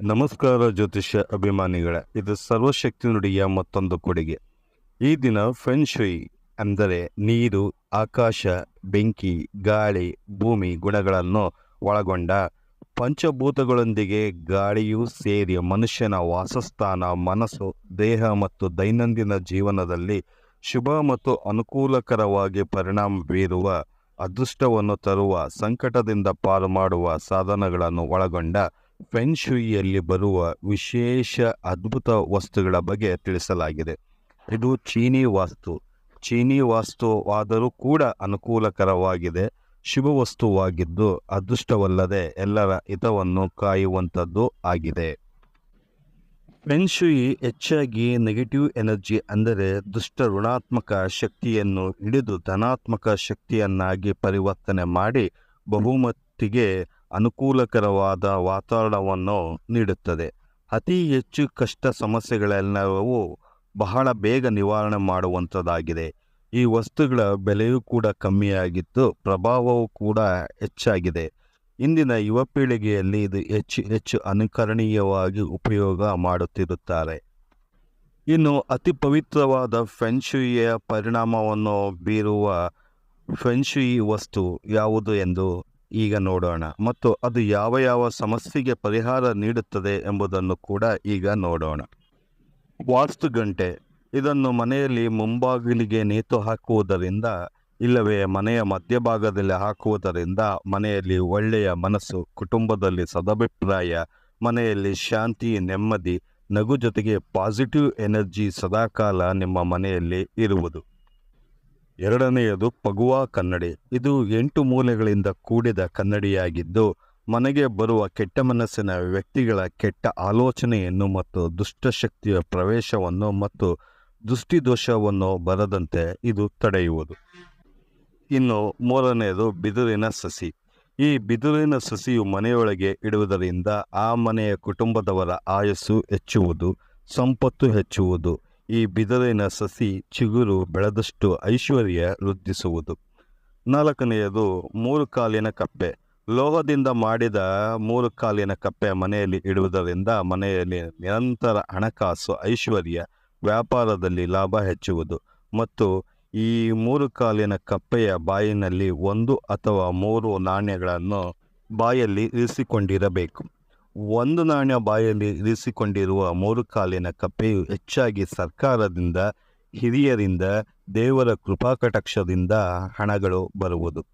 ನಮಸ್ಕಾರ ಜ್ಯೋತಿಷ್ಯ ಅಭಿಮಾನಿಗಳೇ, ಇದು ಸರ್ವಶಕ್ತಿ ನುಡಿಯ ಮತ್ತೊಂದು ಕೊಡುಗೆ. ಈ ದಿನ ಫೆನ್ಶುಯಿ ಅಂದರೆ ನೀರು, ಆಕಾಶ, ಬೆಂಕಿ, ಗಾಳಿ, ಭೂಮಿ ಗುಣಗಳನ್ನು ಒಳಗೊಂಡ ಪಂಚಭೂತಗಳೊಂದಿಗೆ ಗಾಳಿಯೂ ಸೇರಿ ಮನುಷ್ಯನ ವಾಸಸ್ಥಾನ, ಮನಸ್ಸು, ದೇಹ ಮತ್ತು ದೈನಂದಿನ ಜೀವನದಲ್ಲಿ ಶುಭ ಮತ್ತು ಅನುಕೂಲಕರವಾಗಿ ಪರಿಣಾಮ ಬೀರುವ ಅದೃಷ್ಟವನ್ನು ತರುವ ಸಂಕಟದಿಂದ ಪಾರು ಮಾಡುವ ಸಾಧನಗಳನ್ನು ಒಳಗೊಂಡ ಫೆನ್ ಶುಯಿಯಲ್ಲಿ ಬರುವ ವಿಶೇಷ ಅದ್ಭುತ ವಸ್ತುಗಳ ಬಗ್ಗೆ ತಿಳಿಸಲಾಗಿದೆ. ಇದು ಚೀನಿ ವಾಸ್ತು. ಚೀನಿ ವಾಸ್ತುವಾದರೂ ಕೂಡ ಅನುಕೂಲಕರವಾಗಿದೆ. ಶುಭ ವಸ್ತುವಾಗಿದ್ದು ಅದೃಷ್ಟವಲ್ಲದೆ ಎಲ್ಲರ ಹಿತವನ್ನು ಕಾಯುವಂಥದ್ದು ಆಗಿದೆ. ಫೆನ್ಶುಯಿ ಹೆಚ್ಚಾಗಿ ನೆಗೆಟಿವ್ ಎನರ್ಜಿ ಅಂದರೆ ದುಷ್ಟ ಋಣಾತ್ಮಕ ಶಕ್ತಿಯನ್ನು ಹಿಡಿದು ಧನಾತ್ಮಕ ಶಕ್ತಿಯನ್ನಾಗಿ ಪರಿವರ್ತನೆ ಮಾಡಿ ಬಹುಮಟ್ಟಿಗೆ ಅನುಕೂಲಕರವಾದ ವಾತಾವರಣವನ್ನು ನೀಡುತ್ತದೆ. ಅತಿ ಹೆಚ್ಚು ಕಷ್ಟ ಸಮಸ್ಯೆಗಳೆಲ್ಲವೂ ಬಹಳ ಬೇಗ ನಿವಾರಣೆ ಮಾಡುವಂಥದ್ದಾಗಿದೆ. ಈ ವಸ್ತುಗಳ ಬೆಲೆಯೂ ಕೂಡ ಕಮ್ಮಿಯಾಗಿದ್ದು ಪ್ರಭಾವವೂ ಕೂಡ ಹೆಚ್ಚಾಗಿದೆ. ಇಂದಿನ ಯುವ ಪೀಳಿಗೆಯಲ್ಲಿ ಇದು ಹೆಚ್ಚು ಹೆಚ್ಚು ಅನುಕರಣೀಯವಾಗಿ ಉಪಯೋಗ ಮಾಡುತ್ತಿರುತ್ತಾರೆ. ಇನ್ನು ಅತಿ ಪವಿತ್ರವಾದ ಫೆನ್ಶುಯಿಯ ಪರಿಣಾಮವನ್ನು ಬೀರುವ ಫೆನ್ಶುಯಿ ವಸ್ತು ಯಾವುದು ಎಂದು ಈಗ ನೋಡೋಣ. ಮತ್ತು ಅದು ಯಾವ ಯಾವ ಸಮಸ್ಯೆಗೆ ಪರಿಹಾರ ನೀಡುತ್ತದೆ ಎಂಬುದನ್ನು ಕೂಡ ಈಗ ನೋಡೋಣ. ವಾಸ್ತು ಗಂಟೆ. ಇದನ್ನು ಮನೆಯಲ್ಲಿ ಮುಂಬಾಗಿಲಿಗೆ ನೇತು ಹಾಕುವುದರಿಂದ, ಇಲ್ಲವೇ ಮನೆಯ ಮಧ್ಯಭಾಗದಲ್ಲಿ ಹಾಕುವುದರಿಂದ ಮನೆಯಲ್ಲಿ ಒಳ್ಳೆಯ ಮನಸ್ಸು, ಕುಟುಂಬದಲ್ಲಿ ಸದಭಿಪ್ರಾಯ, ಮನೆಯಲ್ಲಿ ಶಾಂತಿ, ನೆಮ್ಮದಿ, ನಗು ಜೊತೆಗೆ ಪಾಸಿಟಿವ್ ಎನರ್ಜಿ ಸದಾಕಾಲ ನಿಮ್ಮ ಮನೆಯಲ್ಲಿ ಇರುವುದು. ಎರಡನೆಯದು ಪಗುವಾ ಕನ್ನಡಿ. ಇದು ಎಂಟು ಮೂಲೆಗಳಿಂದ ಕೂಡಿದ ಕನ್ನಡಿಯಾಗಿದ್ದು, ಮನೆಗೆ ಬರುವ ಕೆಟ್ಟ ಮನಸ್ಸಿನ ವ್ಯಕ್ತಿಗಳ ಕೆಟ್ಟ ಆಲೋಚನೆಯನ್ನು ಮತ್ತು ದುಷ್ಟಶಕ್ತಿಯ ಪ್ರವೇಶವನ್ನು ಮತ್ತು ದೃಷ್ಟಿದೋಷವನ್ನು ಬರದಂತೆ ಇದು ತಡೆಯುವುದು. ಇನ್ನು ಮೂರನೆಯದು ಬಿದಿರಿನ ಸಸಿ. ಈ ಬಿದಿರಿನ ಸಸಿಯು ಮನೆಯೊಳಗೆ ಇಡುವುದರಿಂದ ಆ ಮನೆಯ ಕುಟುಂಬದವರ ಆಯಸ್ಸು ಹೆಚ್ಚುವುದು, ಸಂಪತ್ತು ಹೆಚ್ಚುವುದು. ಈ ಬಿದರಿನ ಸಸಿ ಚಿಗುರು ಬೆಳೆದಷ್ಟು ಐಶ್ವರ್ಯ ವೃದ್ಧಿಸುವುದು. ನಾಲ್ಕನೆಯದು ಮೂರು ಕಾಲಿನ ಕಪ್ಪೆ. ಲೋಹದಿಂದ ಮಾಡಿದ ಮೂರು ಕಾಲಿನ ಕಪ್ಪೆ ಮನೆಯಲ್ಲಿ ಇಡುವುದರಿಂದ ಮನೆಯಲ್ಲಿ ನಿರಂತರ ಹಣಕಾಸು, ಐಶ್ವರ್ಯ, ವ್ಯಾಪಾರದಲ್ಲಿ ಲಾಭ ಹೆಚ್ಚುವುದು ಮತ್ತು ಈ ಮೂರು ಕಾಲಿನ ಕಪ್ಪೆಯ ಬಾಯಿನಲ್ಲಿ ಒಂದು ಅಥವಾ ಮೂರು ನಾಣ್ಯಗಳನ್ನು ಬಾಯಲ್ಲಿ ಇರಿಸಿಕೊಂಡಿರಬೇಕು. ಒಂದು ನಾಣ್ಯ ಬಾಯಲ್ಲಿ ಇರಿಸಿಕೊಂಡಿರುವ ಮೂರು ಕಾಲಿನ ಕಪ್ಪೆಯು ಹೆಚ್ಚಾಗಿ ಸರ್ಕಾರದಿಂದ, ಹಿರಿಯರಿಂದ, ದೇವರ ಕೃಪಾಕಟಕ್ಷದಿಂದ ಹಣಗಳು ಬರುವುದು.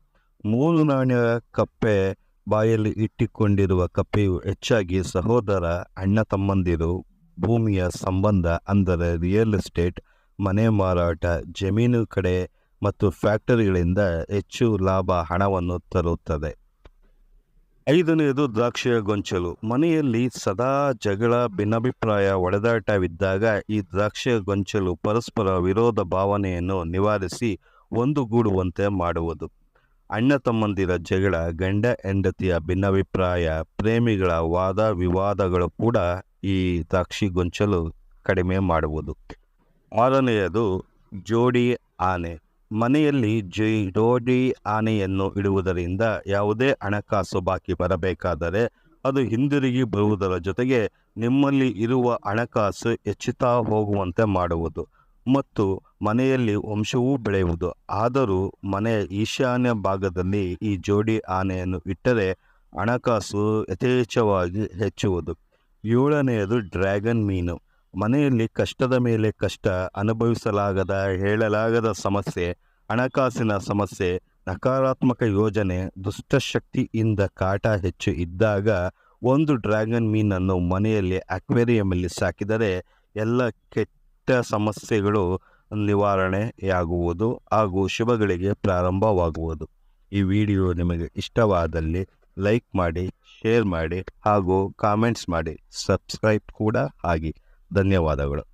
ಮೂರು ನಾಣ್ಯ ಕಪ್ಪೆ ಬಾಯಲ್ಲಿ ಇಟ್ಟಿಕೊಂಡಿರುವ ಕಪ್ಪೆಯು ಹೆಚ್ಚಾಗಿ ಸಹೋದರ, ಅಣ್ಣ ತಮ್ಮಂದಿರು, ಭೂಮಿಯ ಸಂಬಂಧ ಅಂದರೆ ರಿಯಲ್ ಎಸ್ಟೇಟ್, ಮನೆ ಮಾರಾಟ, ಜಮೀನು ಕಡೆ ಮತ್ತು ಫ್ಯಾಕ್ಟರಿಗಳಿಂದ ಹೆಚ್ಚು ಲಾಭ ಹಣವನ್ನು ತರುತ್ತದೆ. ಐದನೆಯದು ದ್ರಾಕ್ಷಿಯ ಗೊಂಚಲು. ಮನೆಯಲ್ಲಿ ಸದಾ ಜಗಳ, ಭಿನ್ನಾಭಿಪ್ರಾಯ ಒಡೆದಾಟವಿದ್ದಾಗ ಈ ದ್ರಾಕ್ಷಿಯ ಗೊಂಚಲು ಪರಸ್ಪರ ವಿರೋಧ ಭಾವನೆಯನ್ನು ನಿವಾರಿಸಿ ಒಂದುಗೂಡುವಂತೆ ಮಾಡುವುದು. ಅಣ್ಣ ತಮ್ಮಂದಿರ ಜಗಳ, ಗಂಡ ಹೆಂಡತಿಯ ಭಿನ್ನಾಭಿಪ್ರಾಯ, ಪ್ರೇಮಿಗಳ ವಾದ ವಿವಾದಗಳು ಕೂಡ ಈ ದ್ರಾಕ್ಷಿ ಗೊಂಚಲು ಕಡಿಮೆ ಮಾಡುವುದು. ಆರನೆಯದು ಜೋಡಿ ಆನೆ. ಮನೆಯಲ್ಲಿ ಜೈ ಡೋಡಿ ಆನೆಯನ್ನು ಇಡುವುದರಿಂದ ಯಾವುದೇ ಹಣಕಾಸು ಬಾಕಿ ಬರಬೇಕಾದರೆ ಅದು ಹಿಂದಿರುಗಿ ಬರುವುದರ ಜೊತೆಗೆ ನಿಮ್ಮಲ್ಲಿ ಇರುವ ಹಣಕಾಸು ಹೆಚ್ಚುತ್ತಾ ಹೋಗುವಂತೆ ಮಾಡುವುದು ಮತ್ತು ಮನೆಯಲ್ಲಿ ವಂಶವೂ ಬೆಳೆಯುವುದು. ಆದರೂ ಮನೆಯ ಈಶಾನ್ಯ ಭಾಗದಲ್ಲಿ ಈ ಜೋಡಿ ಆನೆಯನ್ನು ಇಟ್ಟರೆ ಹಣಕಾಸು ಯಥೇಚ್ಛವಾಗಿ ಹೆಚ್ಚುವುದು. ಏಳನೆಯದು ಡ್ರ್ಯಾಗನ್ ಮೀನು. ಮನೆಯಲ್ಲಿ ಕಷ್ಟದ ಮೇಲೆ ಕಷ್ಟ ಅನುಭವಿಸಲಾಗದ, ಹೇಳಲಾಗದ ಸಮಸ್ಯೆ, ಹಣಕಾಸಿನ ಸಮಸ್ಯೆ, ನಕಾರಾತ್ಮಕ ಯೋಜನೆ, ದುಷ್ಟಶಕ್ತಿಯಿಂದ ಕಾಟ ಹೆಚ್ಚು ಇದ್ದಾಗ ಒಂದು ಡ್ರ್ಯಾಗನ್ ಮೀನನ್ನು ಮನೆಯಲ್ಲಿ ಅಕ್ವೇರಿಯಮಲ್ಲಿ ಸಾಕಿದರೆ ಎಲ್ಲ ಕೆಟ್ಟ ಸಮಸ್ಯೆಗಳು ನಿವಾರಣೆಯಾಗುವುದು ಹಾಗೂ ಶುಭಗಳಿಗೆ ಪ್ರಾರಂಭವಾಗುವುದು. ಈ ವಿಡಿಯೋ ನಿಮಗೆ ಇಷ್ಟವಾದಲ್ಲಿ ಲೈಕ್ ಮಾಡಿ, ಶೇರ್ ಮಾಡಿ ಹಾಗೂ ಕಾಮೆಂಟ್ಸ್ ಮಾಡಿ. ಸಬ್ಸ್ಕ್ರೈಬ್ ಕೂಡ ಆಗಿ ಧನ್ಯವಾದಗಳು